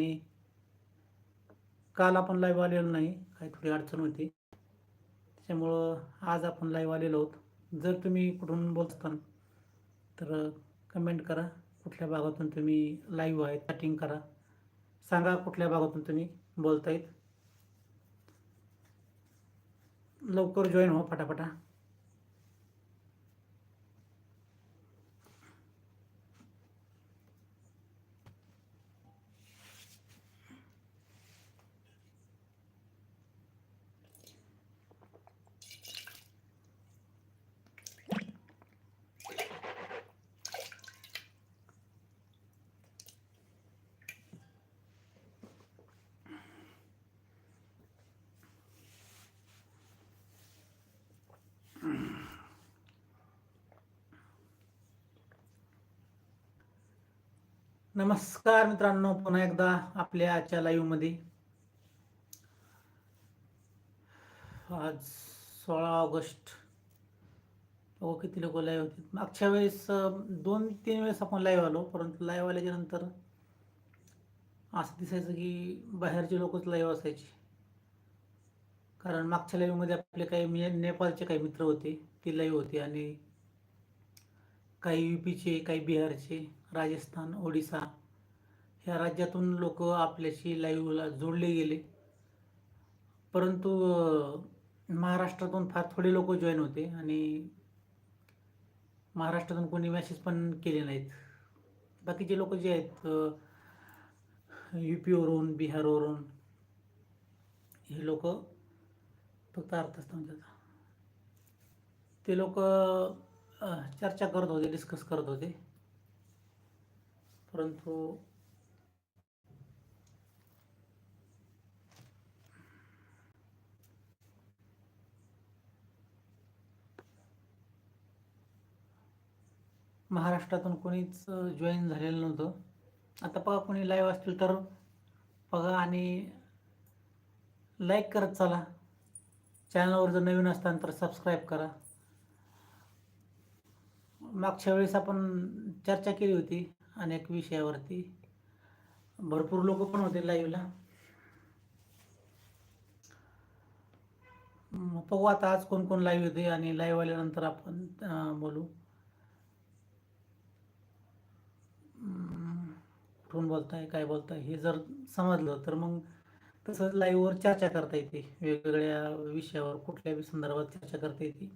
आणि काल आपण लाईव्ह आलेलो नाही काही थोडी अडचण होती. त्याच्यामुळं आज आपण लाईव्ह आलेलो आहोत. जर तुम्ही कुठून बोलताल तर कमेंट करा. कुठल्या भागातून तुम्ही लाईव्ह आहे चॅटिंग करा. सांगा कुठल्या भागातून तुम्ही बोलतायत. लवकर जॉईन हो फटाफटा नमस्कार मित्रांनो पुन्हा एकदा आपल्या आजच्या लाईव्हमध्ये आज सोळा ऑगस्ट. हो किती लोक लाईव्ह होते. मागच्या वेळेस दोन तीन वेळेस आपण लाईव्ह आलो परंतु लाईव्ह आल्याच्यानंतर असं दिसायचं की बाहेरचे लोकच लाईव्ह असायचे. कारण मागच्या लाईव्हमध्ये आपले काही नेपाळचे काही मित्र होते ते लाईव्ह होते आणि काही युपीचे काही बिहारचे. राजस्थान ओडिसा ह्या राज्यातून लोक आपल्याशी लाईव्हला जोडले गेले. परंतु महाराष्ट्रातून फार थोडे लोक जॉईन होते आणि महाराष्ट्रातून कोणी मॅसेज पण केले नाहीत. बाकीचे लोक जे आहेत यू पीवरून बिहारवरून हे लोक फक्त अर्थ असतो त्याचा ते लोक चर्चा करत होते डिस्कस करत होते. परंतु महाराष्ट्रातून कोणीच जॉईन झालेलं नव्हतं. आता बघा कोणी लाईव्ह असतील तर बघा आणि लाईक करत चला. चॅनलवर जर नवीन असताल तर सबस्क्राईब करा. मागच्या वेळेस आपण चर्चा केली होती. अनेक विषयावरती. भरपूर लोक पण होते लाईव्हला पाहू आता आज कोण कोण लाईव्ह होते आणि लाईव्ह आल्यानंतर आपण बोलू. कुठून बोलताय काय बोलताय हे जर समजलं तर मग तसंच लाईव्हवर चर्चा करता येते. वेगवेगळ्या विषयावर कुठल्याही संदर्भात चर्चा करता येते.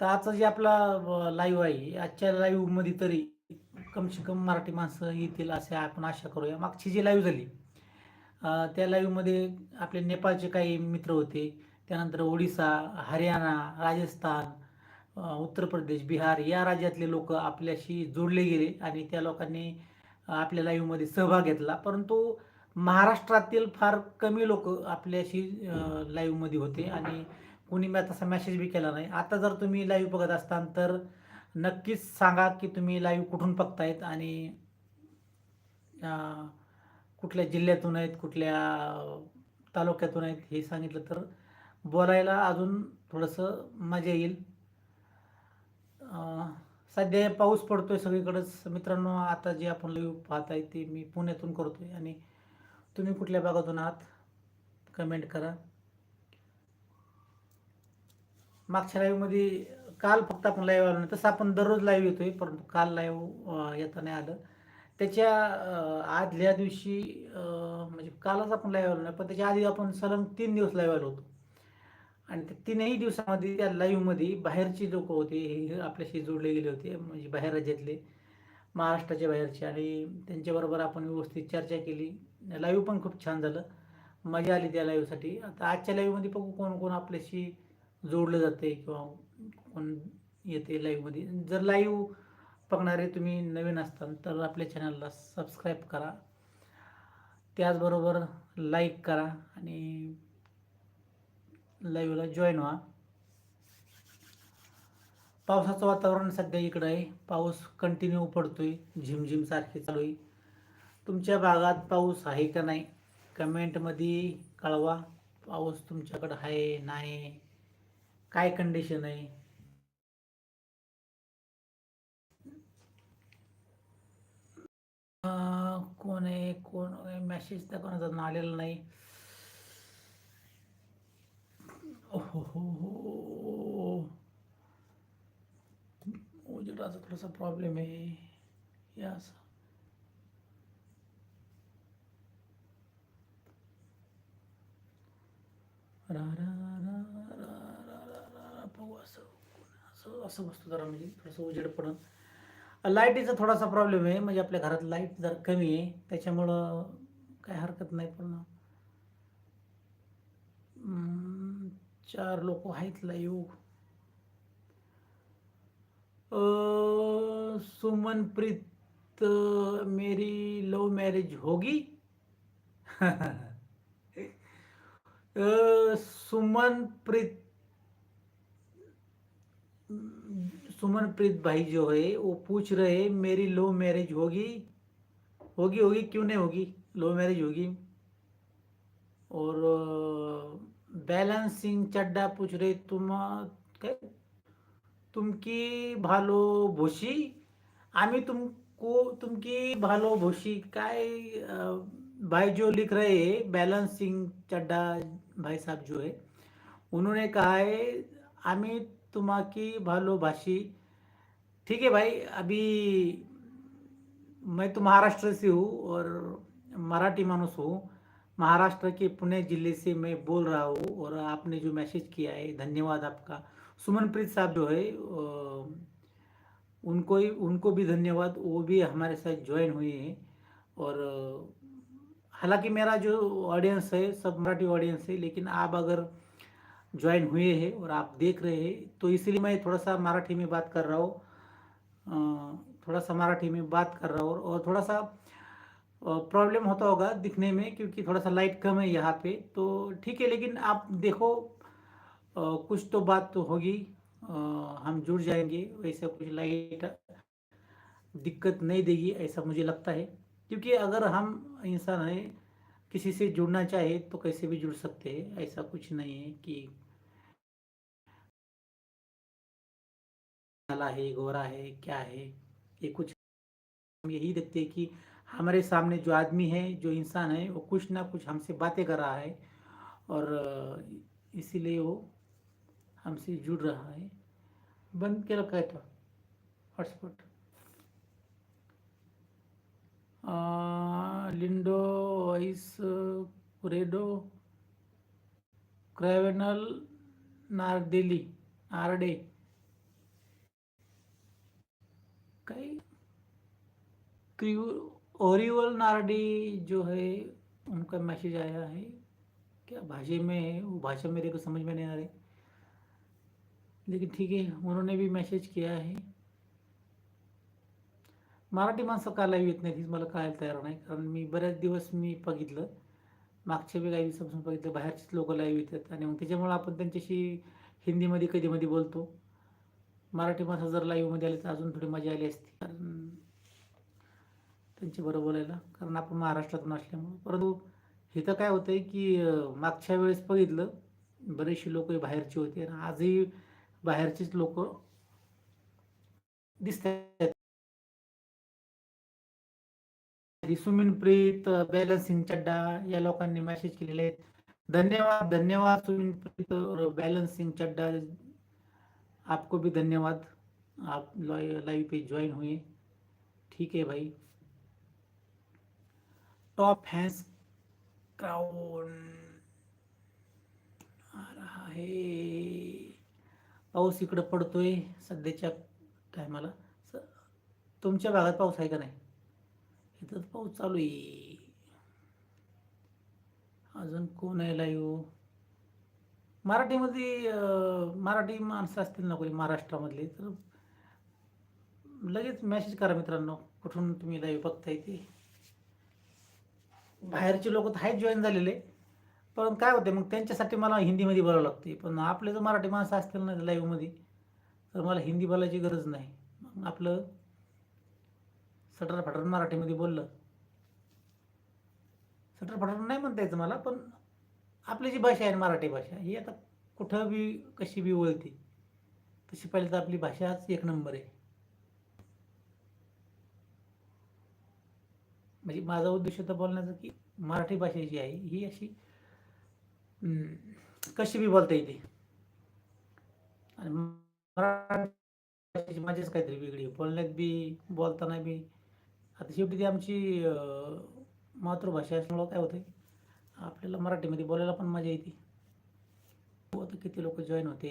तर आजचा जे आपला लाईव्ह आहे आजच्या लाईव्हमध्ये तरी कमसे कम मराठी माणसं येतील असे आपण आशा करूया. मागची जी लाईव्ह झाली त्या लाईव्हमध्ये आपले नेपाळचे काही मित्र होते. त्यानंतर ओडिसा हरियाणा राजस्थान उत्तर प्रदेश बिहार या राज्यातले लोक आपल्याशी जोडले गेले आणि त्या लोकांनी आपल्या लाईव्हमध्ये सहभाग घेतला. परंतु महाराष्ट्रातील फार कमी लोक आपल्याशी लाईव्हमध्ये होते आणि कोणी मी तसा मेसेज बी केला नाही. आता जर तुम्ही लाईव्ह बघत असताल तर नक्कीच सांगा की तुम्ही लाईव्ह कुठून बघतायत आणि कुठल्या जिल्ह्यातून आहेत कुठल्या तालुक्यातून आहेत हे सांगितलं तर बोलायला अजून थोडंसं मजा येईल. सध्या पाऊस पडतोय सगळीकडंच. मित्रांनो आता जे आपण लाईव्ह आहे ते मी पुण्यातून करतोय आणि तुम्ही कुठल्या भागातून आहात? कमेंट करा. मागच्या लाईव्हमध्ये काल फक्त आपण लाईव्ह आलो नाही तसं आपण दररोज लाईव्ह येतोय परंतु काल लाईव्ह येता नाही आलं. त्याच्या आदल्या दिवशी म्हणजे कालच आपण लाईव्ह आलो नाही पण त्याच्या आधी आपण सलग तीन दिवस लाईव्ह आलो होतो. आणि त्या तीनही दिवसामध्ये त्या लाईव्हमध्ये बाहेरची लोक होते हे आपल्याशी जोडले गेले होते म्हणजे बाहेर राज्यातले महाराष्ट्राच्या बाहेरचे आणि त्यांच्याबरोबर आपण व्यवस्थित चर्चा केली. लाईव्ह पण खूप छान झालं. मजा आली त्या लाईव्हसाठी आता आजच्या लाईव्हमध्ये बघू कोण कोण आपल्याशी जोडलं जाते किंवा कोण येते लाईव्हमध्ये जर लाईव्ह बघणारे तुम्ही नवीन असताल तर आपल्या चॅनलला सबस्क्राईब करा. त्याचबरोबर लाईक करा आणि लाईव्हला जॉईन व्हा. पावसाचं वातावरण सध्या इकडं आहे. पाऊस कंटिन्यू पडतोय. झिमझिम सारखे चालू आहे. तुमच्या भागात पाऊस आहे का नाही? कमेंटमध्ये कळवा. पाऊस तुमच्याकडं आहे नाही? काय कंडिशन आहे? कोण आहे कोण मेसेज त्या कोणाचा आलेला नाही. ओहो हो हो उजेडाचा थोडासा प्रॉब्लेम आहे. या असं. रा रा रा रा रा पाहू असं असं असं जरा म्हणजे थोडंसं उजेड पडून. लाईटीचा थोडासा प्रॉब्लेम आहे म्हणजे आपल्या घरात लाइट जर कमी आहे त्याच्यामुळं काय हरकत नाही पण चार लोक आहेत लाईव्ह अ, सुमनप्रीत मेरी लव मैरिज होगी? अ, सुमनप्रीत सुमनप्रीत भाई जो है वो पूछ रहे मेरी लव मैरिज होगी? होगी होगी क्यों नहीं होगी? लव मैरिज होगी। और बैलेंसिंग चड्डा पूछ रहे तुम तुमकी भालो भोशी आम्ही तुमको तुमकी भालो काय अ, भाई जो लिख रहे हैं बैलेंसिंग चड्डा भाई साहब जो है उन्होंने कहा है आम्ही भालो भाषी। ठीक है भाई, अभी मैं तो महाराष्ट्र से हूँ और मराठी मानुस हूँ। महाराष्ट्र के पुणे ज़िले से मैं बोल रहा हूँ और आपने जो मैसेज किया है, धन्यवाद आपका। सुमनप्रीत साहब जो है उनको ही, उनको भी धन्यवाद, वो भी हमारे साथ ज्वाइन हुए हैं। और हालाँकि मेरा जो ऑडियंस है, सब मराठी ऑडियंस है, लेकिन आप अगर ज्वाइन हुए हैं और आप देख रहे हैं। तो इसलिए मैं थोड़ा सा मराठी में बात कर रहा हूँ। थोड़ा सा मराठी में बात कर रहा हूँ और थोड़ा सा प्रॉब्लम होता होगा दिखने में क्योंकि थोड़ा सा लाइट कम है यहाँ पे। तो ठीक है, लेकिन आप देखो कुछ तो बात तो होगी। हम जुड़ जाएँगे वैसे कुछ लाइट दिक्कत नहीं देगी, ऐसा मुझे लगता है। क्योंकि अगर हम इंसान है किसी से जुड़ना चाहे तो कैसे भी जुड़ सकते हैं, ऐसा कुछ नहीं है कि काला है, गोरा है, क्या है, ये कुछ हम यही देखते हैं कि हमारे सामने जो आदमी है, जो इंसान है, वो कुछ ना कुछ हमसे बातें कर रहा है और इसीलिए वो हमसे जुड़ रहा है। बंद केलं काय तो हॉटस्पॉट। लिंडो वाईस कुरेडो क्रायवेनल नारदेली, नारडे। काही क्रिव ओरिवल नारडी जो है, उनका मैसेज आया है। क्या भाषा में है? वो भाषा मेरे को समझ में नहीं आ रही। लेकिन ठीक है, उन्होंने भी मैसेज किया है। मराठी माणसं का लाईव्ह येत नाही तीच मला कळायला तयार नाही. कारण मी बऱ्याच दिवस मी बघितलं. मागच्या बी काही दिवसापासून बघितलं बाहेरचेच लोक लाईव्ह येतात. आणि मग त्याच्यामुळे आपण त्यांच्याशी हिंदीमध्ये कधीमध्ये बोलतो. मराठी माणसं जर लाईव्हमध्ये आले तर अजून थोडी मजा आली असती. कारण त्यांच्याबरोबर बोलायला. कारण आपण महाराष्ट्रातून असल्यामुळे. परंतु इथं काय होतंय की मागच्या वेळेस बघितलं बरेचसे लोक बाहेरचे होते. आणि आजही बाहेरचेच लोक दिसत आहेत सुमिनप्रीत बॅलन्सिंग चड्डा या लोकांनी मेसेज केलेले आहेत. धन्यवाद धन्यवाद सुमिनप्रीत बॅलन्सिंग चड्डा. आपको भी धन्यवाद. आप लाइव पे ज्वाइन हुए. ठीक है भाई. टॉप हैंस क्राउन आ रहा है. पाऊस इकडं पडतोय सध्याच्या टायमाला तुमच्या भागात पाऊस आहे का नाही? इथं तर पाऊस चालू आहे. अजून कोण आहे लाईव्ह मराठीमध्ये मराठी माणसं असतील ना कोणी महाराष्ट्रामधले तर लगेच मेसेज करा मित्रांनो कुठून तुम्ही लाईव्ह बघताय ते. बाहेरचे लोक तर आहेत जॉईन झालेले पण काय होते मग त्यांच्यासाठी मला हिंदीमध्ये बोलावं लागते पण आपले जर मराठी माणसं असतील ना लाईव्हमध्ये तर मला हिंदी बोलायची गरज नाही. मग आपलं सटर फटर मराठीमध्ये बोललं. सटर फटर नाही म्हणता यायचं मला पण आपली जी भाषा आहे मराठी भाषा ही आता कुठं बी कशी बी वळते तशी पाहिजे तर आपली भाषाच एक नंबर आहे. म्हणजे माझा उद्देश होता बोलण्याचा की मराठी भाषा जी आहे ही अशी कशी बी बोलता येते. आणि मराठी भाषेची माझीच काहीतरी वेगळी बोलण्यात बी बोलताना बी आता शेवटी ती आमची मातृभाषा असल्यामुळं काय होतं आपल्याला मराठीमध्ये बोलायला पण मजा येते. आता किती लोक जॉईन होते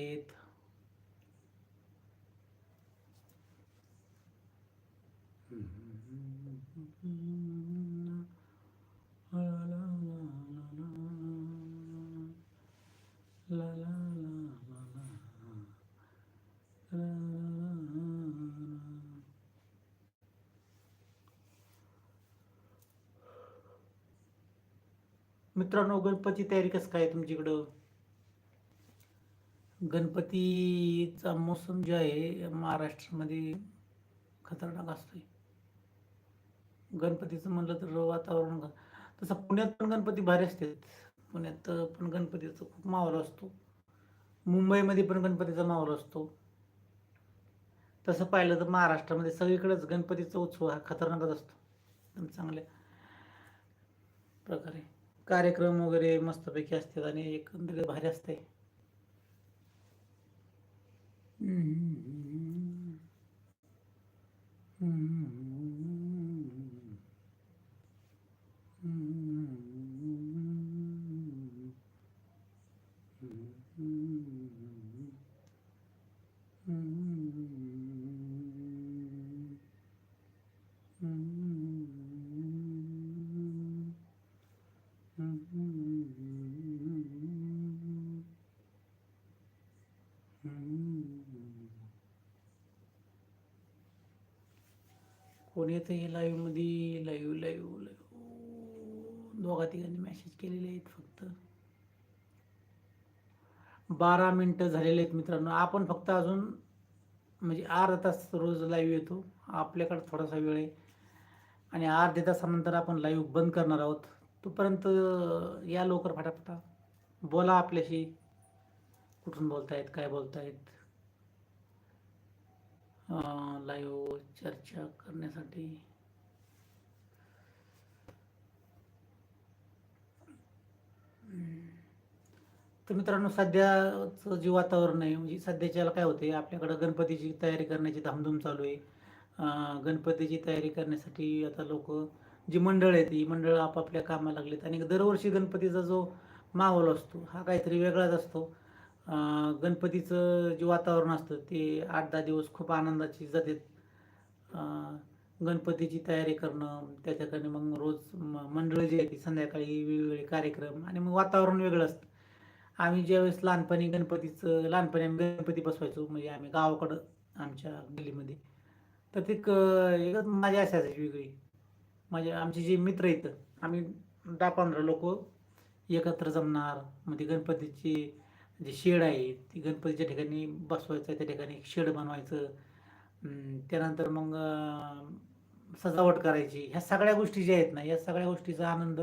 मित्रांनो गणपती तयारी कसं काय आहे तुमच्याकडं? गणपतीचा मोसम जो आहे महाराष्ट्रामध्ये खतरनाक असतोय. गणपतीचं म्हणलं तर वातावरण तसं पुण्यात पण गणपती भारी असतात. पुण्यात पण गणपतीचा खूप माहोल असतो. मुंबईमध्ये पण गणपतीचा माहोल असतो. तसं पाहिलं तर महाराष्ट्रामध्ये सगळीकडेच गणपतीचा उत्सव हा खतरनाकच असतो. एकदम चांगल्या प्रकारे. कार्यक्रम वगैरे मस्तपैकी असतात आणि एकंदरीत भारी असते कोणी येतं हे लाईव्हमध्ये लाईव्ह लाईव्ह लाईव्ह दोघा तिघांनी मेसेज केलेले आहेत फक्त. बारा मिनटं झालेले आहेत मित्रांनो. आपण फक्त अजून म्हणजे अर्धा तास रोज लाईव्ह येतो. आपल्याकडे थोडासा वेळ आहे. आणि अर्ध्या तासानंतर आपण लाईव्ह बंद करणार आहोत. तोपर्यंत या लवकर फटाफटा बोला आपल्याशी. कुठून बोलतायत काय बोलतायत? लाईव्ह चर्चा करण्यासाठी. तर मित्रांनो सध्याचं जे वातावरण आहे म्हणजे सध्याच्याला काय होते आपल्याकडं गणपतीची तयारी करण्याची धामधूम चालू आहे. गणपतीची तयारी करण्यासाठी आता लोक जी मंडळ आहेत ही मंडळ आपापल्या कामाला लागलेत. आणि दरवर्षी गणपतीचा जो माहोल असतो हा काहीतरी वेगळाच असतो. गणपतीचं जे वातावरण असतं ते आठ दहा दिवस खूप आनंदाची जातात गणपतीची तयारी करणं त्याच्याकडे मग रोज म- मंडळं जी आहे ती संध्याकाळी वेगवेगळे कार्यक्रम आणि मग वातावरण वेगळं असतं. आम्ही ज्यावेळेस लहानपणी गणपतीचं लहानपणी आम्ही गणपती बसवायचो म्हणजे आम्ही गावाकडं आमच्या गल्लीमध्ये. तर ते क एकच मजा असायची वेगळी. माझे आमचे जे मित्र आहेत आम्ही दहा पंधरा लोक एकत्र जमणार मग गणपतीची जे शेड आहे ती गणपतीच्या ठिकाणी बसवायचं त्या ठिकाणी एक शेड बनवायचं. त्यानंतर मग सजावट करायची. ह्या सगळ्या गोष्टी ज्या आहेत ना या सगळ्या गोष्टीचा आनंद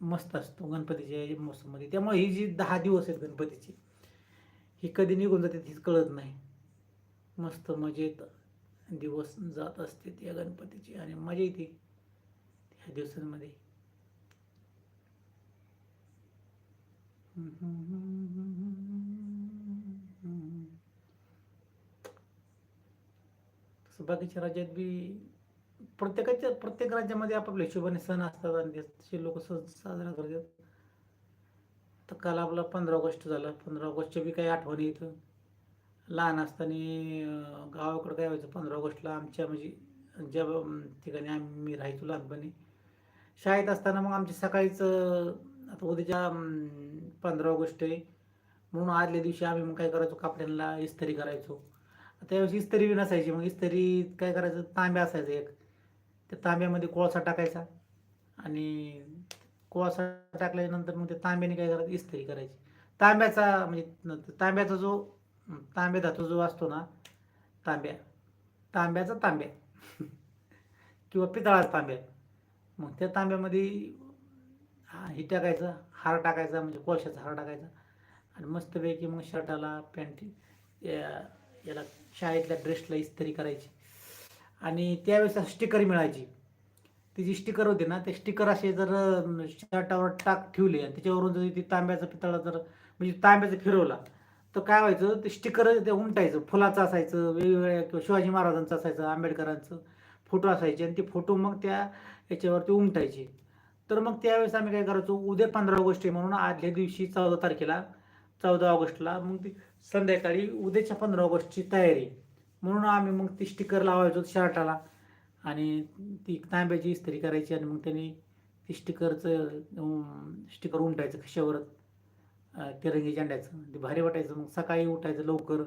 मस्त असतो गणपतीच्या मोसममध्ये त्यामुळे ही जी दहा दिवस आहेत गणपतीची ही कधी निघून जाते तीच कळत नाही. मस्त मजेत दिवस जात असते त्या गणपतीची. आणि मजा येते ह्या दिवसांमध्ये. तसं बाकीच्या राज्यात बी प्रत्येकाच्या प्रत्येक राज्यामध्ये आपापल्या हिशोबाने सण असतात आणि तसे लोक सण साजरा करतात. तर काल आपला पंधरा ऑगस्ट झाला. पंधरा ऑगस्टच्या बी काही आठवणी येतं लहान असताना गावाकडं काय व्हायचं? पंधरा ऑगस्टला आमच्या म्हणजे ज्या ठिकाणी आम्ही राहायचो लहानपणी शाळेत असताना मग आमची सकाळीच आता उद्याच्या पंधरा ऑगस्ट आहे. म्हणून आदल्या दिवशी आम्ही मग काय करायचो कपड्यांना इस्त्री करायचो. त्यावेळेस इस्त्री बी नसायची मग इस्त्री काय करायचं तांब्या असायचं एक. त्या तांब्यामध्ये कोळसा टाकायचा आणि कोळसा टाकल्यानंतर मग त्या तांब्याने काय करायचं इस्त्री करायची. तांब्याचा म्हणजे तांब्याचा जो तांब्या धातू जो असतो ना तांब्या तांब्याचा तांब्या. किंवा पितळाचा तांब्या. मग त्या तांब्यामध्ये हे टाकायचं हार टाकायचा म्हणजे कोळशाचा हार टाकायचा. आणि मस्तपैकी मग शर्टाला पॅन्ट याला शाळेतल्या ड्रेसला इस्त्री करायची. आणि त्यावेळेस स्टिकर मिळायची. ती जी स्टिकर होती ना ते स्टिकर असे जर शर्टावर टाक ठेवले आणि त्याच्यावरून जर ती तांब्याचा पितळा जर म्हणजे तांब्याचं फिरवला तर काय व्हायचं ते स्टिकर ते उमटायचं. फुलाचं असायचं वेगवेगळ्या किंवा शिवाजी महाराजांचं असायचं आंबेडकरांचं फोटो असायचे. आणि ते फोटो मग त्या याच्यावरती उमटायचे. तर मग त्यावेळेस आम्ही काय करायचो? उद्या पंधरा ऑगस्ट आहे म्हणून आदल्या दिवशी चौदा तारखेला चौदा ऑगस्टला मग ती संध्याकाळी उद्याच्या पंधरा ऑगस्टची तयारी. म्हणून आम्ही मग ती स्टिकर लावायचो शर्टाला आणि ती तांब्याची इस्त्री करायची आणि मग त्यांनी ती स्टिकरचं स्टिकर उमटायचं खिशावर तिरंगी झेंड्याचं. ते भारी वाटायचं. मग सकाळी उठायचं लवकर.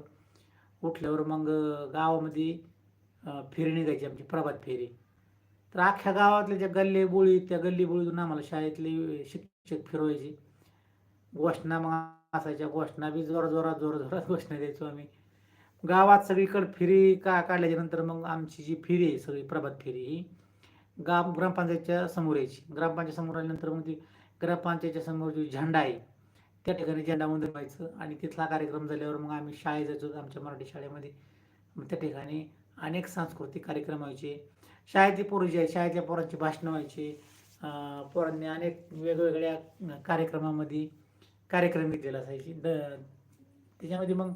उठल्यावर मग गावामध्ये फेरी निघायची आमची प्रभात फेरी. तर अख्ख्या गावातल्या ज्या गल्ली बोळी त्या गल्ली बोळीतून आम्हाला शाळेतले शिक्षक फिरवायचे. घोषणा मग असायच्या घोषणा बी जोरा जोरात जोरा जोरात घोषणा द्यायचो आम्ही. गावात सगळीकडे फेरी का काढल्याच्या नंतर मग आमची जी फेरी आहे सगळी प्रभात फेरी ही गाव ग्रामपंचायतच्या समोर यायची. ग्रामपंचायत समोर आल्यानंतर मग ती ग्रामपंचायतच्या समोर जो झेंडा आहे त्या ठिकाणी झेंडा मंदिर व्हायचं आणि तिथला कार्यक्रम झाल्यावर मग आम्ही शाळेत जायचो आमच्या मराठी शाळेमध्ये. त्या ठिकाणी अनेक सांस्कृतिक कार्यक्रम व्हायचे. शाळेतली पोरं जी आहे शाळेतल्या पोरांची भाषणं व्हायची. पोरांनी अनेक वेगवेगळ्या कार्यक्रमामध्ये कार्यक्रम घेतलेला असायचे. द त्याच्यामध्ये मग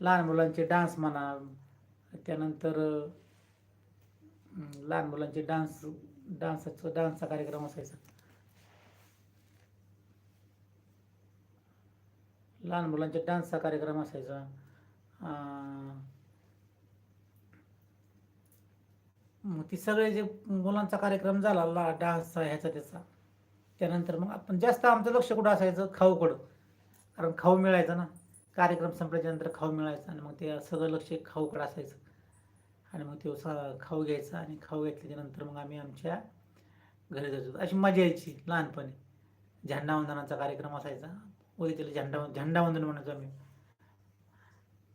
लहान मुलांचे डान्स म्हणा त्यानंतर लहान मुलांचे डान्स डान्सचा डान्सचा कार्यक्रम असायचा. लहान मुलांच्या डान्सचा कार्यक्रम असायचा. मग ती सगळे जे मुलांचा कार्यक्रम झाला ला डान्सचा ह्याचा त्याचा. त्यानंतर मग आपण जास्त आमचं लक्ष कुठं असायचं? खाऊकडं. कारण खाऊ मिळायचा ना. कार्यक्रम संपल्याच्यानंतर खाऊ मिळायचा आणि मग ते सगळं लक्ष खाऊकडं असायचं. आणि मग ते सा- खाऊ घ्यायचा आणि खाऊ घेतल्याच्यानंतर मग आम्ही आमच्या घरी जायचो. अशी मजा यायची लहानपणी. झेंडावंदनाचा कार्यक्रम असायचा. उद्या त्याला झेंडा झेंडावंदन म्हणायचो आम्ही.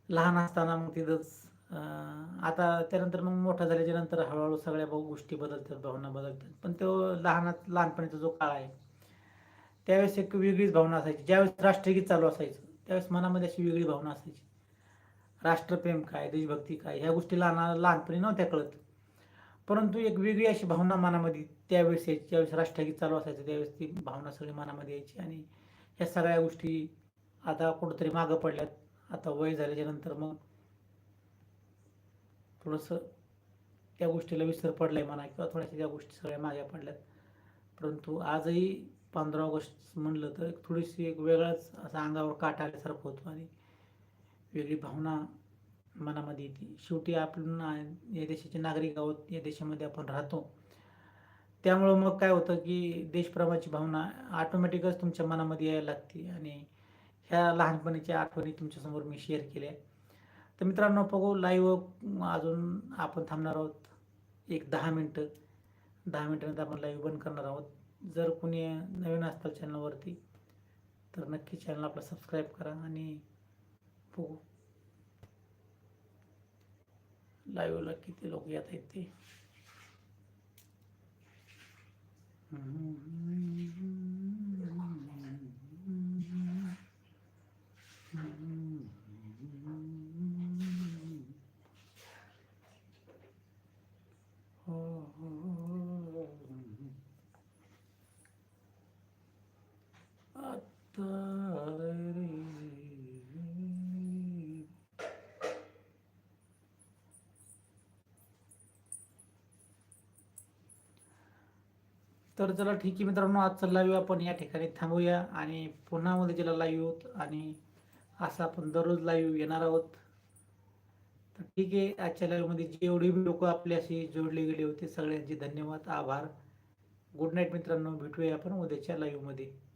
लहान असताना मग तिथंच आता त्यानंतर मग मोठा झाल्याच्यानंतर हळूहळू सगळ्या भाऊ गोष्टी बदलतात भावना बदलतात. पण तो लहानात लहानपणीचा जो काळ आहे त्यावेळेस एक वेगळीच भावना असायची. ज्यावेळेस राष्ट्रगीत चालू असायचं त्यावेळेस मनामध्ये अशी वेगळी भावना असायची. राष्ट्रप्रेम काय देशभक्ती काय ह्या गोष्टी लहान लहानपणी नव्हत्या कळत. परंतु एक वेगळी अशी भावना मनामध्ये त्यावेळेस यायची. ज्यावेळेस राष्ट्रगीत चालू असायचं त्यावेळेस ती भावना सगळी मनामध्ये यायची. आणि ह्या सगळ्या गोष्टी आता कुठंतरी मागं पडल्यात. आता वय झाल्याच्यानंतर मग थोडंसं त्या गोष्टीला विसर पडलाय म्हणा किंवा थोड्याशा त्या गोष्टी सगळ्या मागे पडल्यात. परंतु आजही पंधरा ऑगस्ट म्हणलं तर एक थोडीशी एक वेगळाच असा अंगावर काटा आल्यासारखं होतो आणि वेगळी भावना मनामध्ये येते. शेवटी आपण या देशाचे नागरिक आहोत या देशामध्ये आपण राहतो. त्यामुळं मग काय होतं की देशप्रेमाची भावना ऑटोमॅटिकच तुमच्या मनामध्ये यायला लागते आणि ह्या लहानपणीच्या आठवणी तुमच्यासमोर मी शेअर केल्या. तर मित्रांनो बघू लाईव्ह अजून आपण थांबणार आहोत. एक दहा मिनटं. दहा मिनटानंतर आपण लाईव्ह बंद करणार आहोत. जर कोणी नवीन असतात चॅनलवरती तर नक्की चॅनल आपला सबस्क्राईब करा आणि बघू. लाईव्हला किती लोक येत आहेत ते आता रे तर चला ठीक आहे मित्रांनो आजचा लाईव्ह आपण या ठिकाणी थांबूया आणि पुन्हा उद्याला लाईव्ह होत आणि असं आपण दररोज लाईव्ह येणार आहोत. तर ठीक आहे आजच्या लाईव्हमध्ये जेवढे लोक आपल्याशी जोडले गेले होते सगळ्यांचे धन्यवाद आभार. गुड नाईट मित्रांनो भेटूया आपण उद्याच्या लाईव्हमध्ये